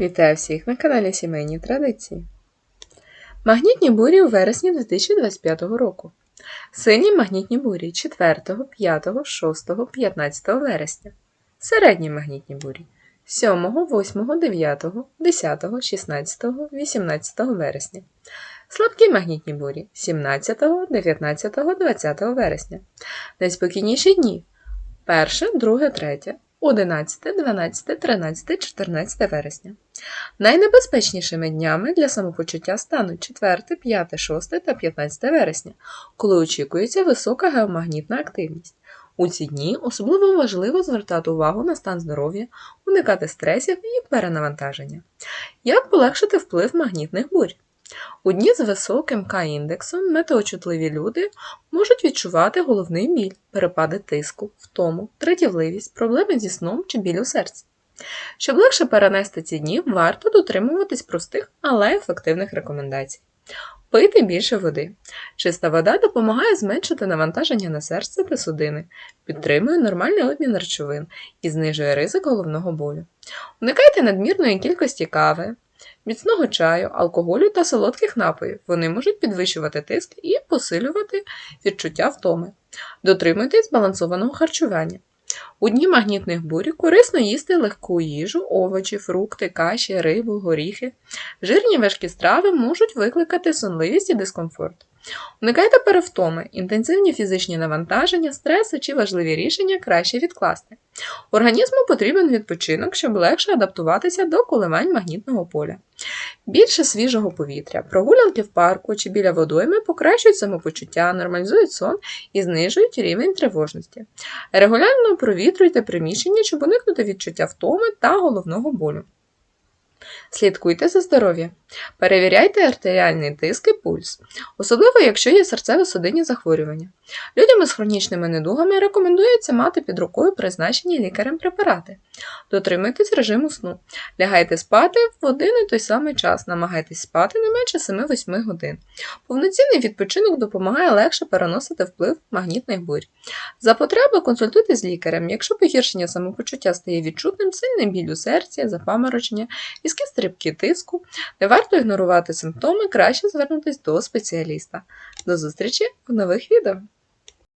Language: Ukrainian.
Вітаю всіх на каналі Сімейні Традиції. Магнітні бурі у вересні 2025 року. Сині магнітні бурі 4, 5, 6, 15 вересня. Середні магнітні бурі 7, 8, 9, 10, 16, 18 вересня. Слабкі магнітні бурі 17, 19, 20 вересня. Найспокійніші дні 1, 2, 3, 11, 12, 13, 14 вересня. Найнебезпечнішими днями для самопочуття стануть 4, 5, 6 та 15 вересня, коли очікується висока геомагнітна активність. У ці дні особливо важливо звертати увагу на стан здоров'я, уникати стресів і перенавантаження. Як полегшити вплив магнітних бурь? У дні з високим К-індексом метеочутливі люди можуть відчувати головний біль, перепади тиску, втому, третівливість, проблеми зі сном чи біль у серці. Щоб легше перенести ці дні, варто дотримуватись простих, але ефективних рекомендацій. Пити більше води. Чиста вода допомагає зменшити навантаження на серце та судини, підтримує нормальний обмін речовин і знижує ризик головного болю. Уникайте надмірної кількості кави, міцного чаю, алкоголю та солодких напоїв. Вони можуть підвищувати тиск і посилювати відчуття втоми. Дотримуйтесь збалансованого харчування. У дні магнітних бурі корисно їсти легку їжу, овочі, фрукти, каші, рибу, горіхи. Жирні важкі страви можуть викликати сонливість і дискомфорт. Уникайте перевтоми, інтенсивні фізичні навантаження, стреси чи важливі рішення краще відкласти. Організму потрібен відпочинок, щоб легше адаптуватися до коливань магнітного поля. Більше свіжого повітря, прогулянки в парку чи біля водойми покращують самопочуття, нормалізують сон і знижують рівень тривожності. Регулярно провітруйте приміщення, щоб уникнути відчуття втоми та головного болю. Слідкуйте за здоров'ям. Перевіряйте артеріальний тиск і пульс, особливо якщо є серцево-судинні захворювання. Людям із хронічними недугами рекомендується мати під рукою призначені лікарем препарати. Дотримуйтесь режиму сну. Лягайте спати в один і той самий час, намагайтесь спати не менше 7-8 годин. Повноцінний відпочинок допомагає легше переносити вплив магнітних бурь. За потреби консультуйтесь з лікарем, якщо погіршення самопочуття стає відчутним, сильний біль у серці, запаморочення, різкі стрибки тиску, не варто ігнорувати симптоми, краще звернутися до спеціаліста. До зустрічі в нових відео!